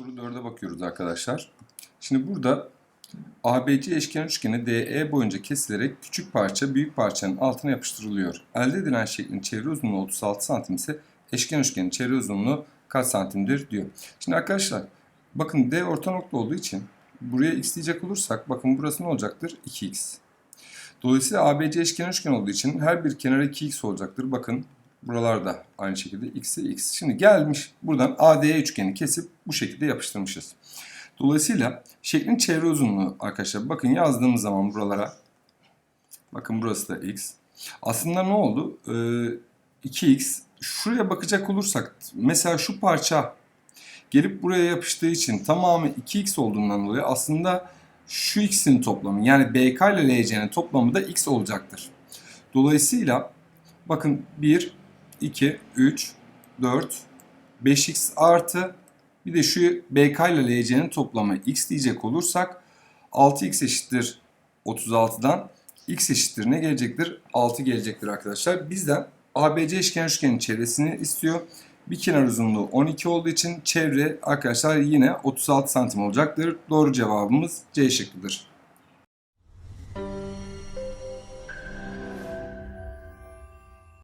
Soru 4'e bakıyoruz arkadaşlar. Şimdi burada ABC eşkenar üçgeni DE boyunca kesilerek küçük parça büyük parçanın altına yapıştırılıyor. Elde edilen şeklin çevre uzunluğu 36 santim ise eşkenar üçgenin çevre uzunluğu kaç santimdir diyor. Şimdi arkadaşlar bakın D orta nokta olduğu için buraya x diyecek olursak bakın burası ne olacaktır? 2x. Dolayısıyla ABC eşkenar üçgen olduğu için her bir kenarı 2x olacaktır. Bakın buralarda aynı şekilde x'e x. Şimdi gelmiş buradan ADE üçgeni kesip bu şekilde yapıştırmışız. Dolayısıyla şeklin çevre uzunluğu arkadaşlar bakın yazdığımız zaman buralara bakın burası da x. Aslında ne oldu? Ee, 2x. Şuraya bakacak olursak mesela şu parça gelip buraya yapıştığı için tamamı 2x olduğundan dolayı aslında şu x'in toplamı yani BK ile LC'nin toplamı da x olacaktır. Dolayısıyla bakın 1, 2, 3, 4, 5x artı bir de şu BK ile LC'nin toplamı x diyecek olursak 6x eşittir 36'dan x eşittir ne gelecektir? 6 gelecektir arkadaşlar. Bizden ABC eşkenar üçgenin çevresini istiyor. Bir kenar uzunluğu 12 olduğu için çevre arkadaşlar yine 36 santim olacaktır. Doğru cevabımız C şıkkıdır.